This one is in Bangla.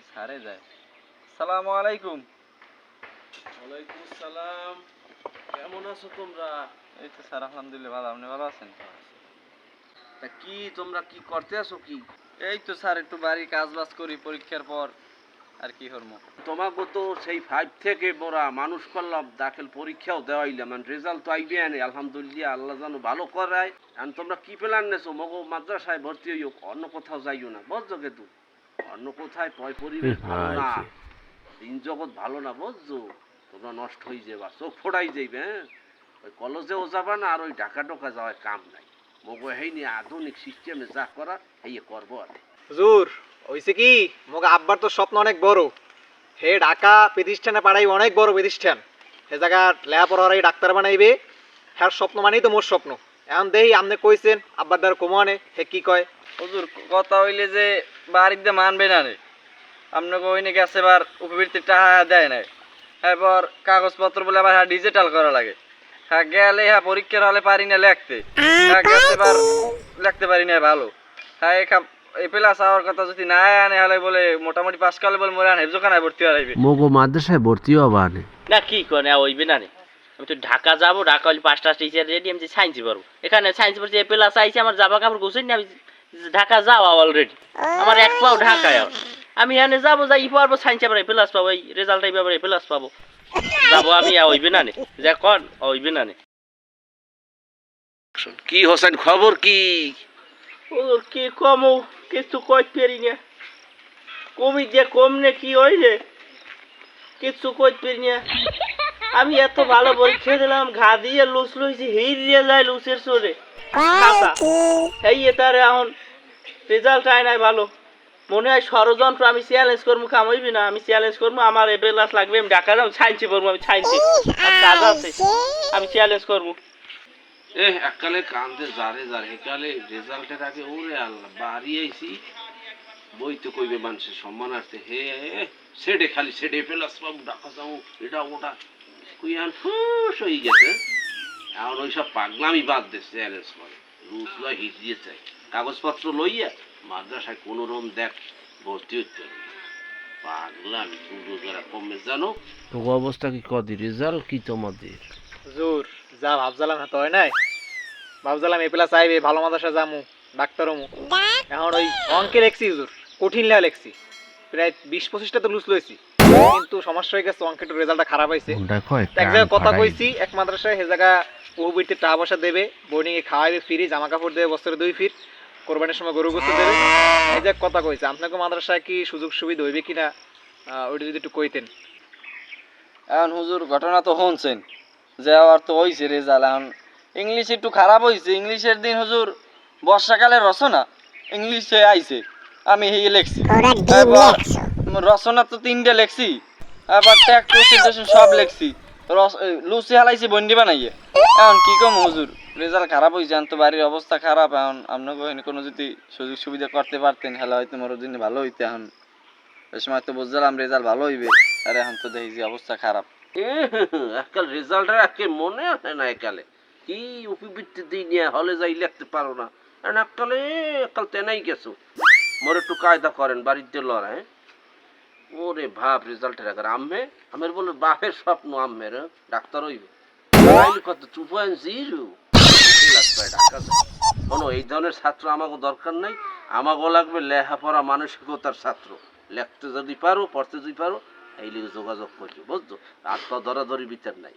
দি সারে যায়? সালামু আলাইকুম। ওয়ালাইকুম সালাম। কেমন আছো তোমরা? এই তো স্যার আলহামদুলিল্লাহ ভালো। আপনি ভালো আছেন? তা কি তোমরা কি করতে আছো কি? এই তো স্যার একটু বাড়ির কাজ বাজ করি পরীক্ষার পর। আর কি করব? তোমাকে তো সেই ফাইভ থেকে বড়া মানুষ করলাম দাখিল পরীক্ষাও দেওয়াইলাম মানে রেজাল্ট তো আইবে আনে আলহামদুলিল্লাহ আল্লাহ জানো ভালো করায়। আর তোমরা কি প্ল্যান নেছো? মগো মাদ্রাসায় ভর্তি হইও অন্য কোথাও যাইও না। বুঝছ কিন্তু অন্য কোথায় পয় পরিবেশ ভালো না। দিন জগৎ ভালো না বুঝছ? তোমরা নষ্ট হয়ে যাবা চোখ ফোড়াই যাইবে হ্যাঁ? ওই কলেজেও যাবা না আর ওই ঢাকা টোকা যাওয়ার কাম নাই। মগো হেই নিয়ে আধুনিক সিস্টেমে যা করা হেই করব আর হুজুর হইছে কি? মোক আব্বার তো স্বপ্ন অনেক বড়। হে ঢাকা প্রতিষ্ঠানে পাড়াই অনেক বড় প্রতিষ্ঠান। সে জায়গা লেখাপড়ার এই ডাক্তার বানাইবে হ্যার স্বপ্ন মানেই তো মোর স্বপ্ন। এখন দেহি আপনি কইছেন আব্বার দ্বার কমানে হে কি কয়? হুজুর কথা হইলে যে বাড়িতে মানবে না রে। আপনাকে ওইনে গেছে এবার উপবৃত্তির টাকা দেয় নাই। এরপর কাগজপত্র বলে আবার হ্যাঁ ডিজিটাল করা লাগে। হ্যাঁ গেলে হ্যাঁ পরীক্ষার হলে পারি না লিখতে। হ্যাঁ গেছে এবার লিখতে পারি না ভালো। হ্যাঁ এখা এই প্লাস কথা যদি না আনে হলে বলে মোটামুটি পাস করলে বলে মোরে আনে হেফজোখানায় ভর্তি হারাইবে মগো মাদ্রাসায় ভর্তি আনে না। কি করে হইবে না রে আমি তো ঢাকা যাব ঢাকা হলে পাঁচটা টিচার রেডি আমি সায়েন্স এখানে সায়েন্স পড়ছি এ প্লাস আইছে আমার জামা কাপড় গোছাই না আমি ঢাকা যাওয়া অলরেডি আমার এক পাও ঢাকায় আর। আমি এখানে যাব যাই পারব সায়েন্স আবার প্লাস পাবো এই রেজাল্ট আইবে আবার প্লাস পাবো। যাব আমি হইবে না নে। যা কন হইবে না নে। কি হোসেন খবর কি? কি কমো কিছু কইতে পারি না। কমি যে কম নে কি হয় রে কিছু কইতে পারি না। আমি এত ভালো পরীক্ষা দিলাম ঘা দিয়ে লুস লইছি হির দিয়ে যায় লুসের চোরে। খাতা। এই তার এখন রেজাল্ট আয় নাই ভালো। মনে হয় ষড়যন্ত্র আমি চ্যালেঞ্জ করব কামাইবি না আমি চ্যালেঞ্জ করব আমার এ বেলাস লাগবে আমি ঢাকা যাব সাইন্সে পড়ব আমি কাজ আছে আমি চ্যালেঞ্জ করব। এ একালে কান্দে জারে জারে একালে রেজাল্টের আগে ওরে আল্লাহ বাড়ি আইছি বই তো কইবে মানুষের সম্মান আসতে হে সেডে খালি সেডে ফেলাস বাবু ডাকা যাও এটা ওটা। কুইয়ান ফুস হয়ে গেছে। এখন ওইসব পাগলামি বাদ দে চ্যালেঞ্জ করে রুস লয় হিট দিয়ে চাই কাগজপত্র লইয়া মাদ্রাসায় কোনো রকম দেখ ভর্তি হচ্ছে পাগলামি পুরো যারা কমে জানো? তো অবস্থা কি কদি রেজাল্ট কি তোমাদের? জোর যা ভাবজালাম হ্যাঁ তো হয় নাই। ভাবজালাম এ প্লাস আইবে ভালো মাদ্রাসা যামু ডাক্তার হমু। এখন ওই অঙ্কে লেখছি হুজুর কঠিন লেখা লেখছি প্রায় বিশ পঁচিশটা তো লুজ লইছি। কিন্তু সমস্যা হয়ে গেছে অঙ্কের রেজাল্টটা খারাপ হয়েছে। দেখো এক জায়গায় কথা কইছি এক মাদ্রাসায় সে জায়গা বহুবিরতে টাকা পয়সা দেবে বোর্ডিং এ খাওয়াইবে ফ্রি জামা কাপড় দেবে বছরে দুই ফির কোরবানির সময় গরু গোস্ত দেবে। এই যে কথা কইছে আপনাকে মাদ্রাসায় কি সুযোগ সুবিধা হইবে কিনা ওইটা যদি একটু কইতেন। এখন হুজুর ঘটনা তো শুনছেন যে আবার তো হয়েছে রেজাল্ট। এখন ইংলিশ একটু খারাপ হয়েছে ইংলিশের দিন হুজুর বর্ষাকালের রচনা ইংলিশে আইছে আমি এই লেখছি। রচনা তো তিনটে লেখছি, আবার সব লেখছি। লুচি হালাইছি, বন্ডি বানাইয়ে। এখন কি কম হুজুর? রেজাল্ট খারাপ হয়েছে এখন তো বাড়ির অবস্থা খারাপ, এখন এখানে কোনো যদি সুযোগ সুবিধা করতে পারতেন হলে হয়তো মোর দিন ভালো হইতে, এখন ওই সময় তো বুঝলাম রেজাল্ট ভালো হইবে, আর এখন তো দেখি যে অবস্থা খারাপ। একাল রেজাল্টের আজকে মনে আছে না একালে কি উপবৃত্তি দিই নিয়ে, হলে যাই লিখতে পারো না। আর একালে একাল তেনাই গেছো। মোর একটু কায়দা করেন, বাড়িতে লড়া হ্যাঁ? ওরে ভাব রেজাল্টের আগে আম্মে আমের বলে বাপের স্বপ্ন আম্মের? ডাক্তার হইবে। কত টু পয়েন্ট জিরো কোনো এই ধরনের ছাত্র আমাকে দরকার নাই। আমাকে লাগবে লেখাপড়া মানসিকতার ছাত্র। লেখতে যদি পারো, পড়তে যদি পারো, এই লিগে যোগাযোগ করছ, বুঝছ? আর তো ধরাধরি বিচার নাই।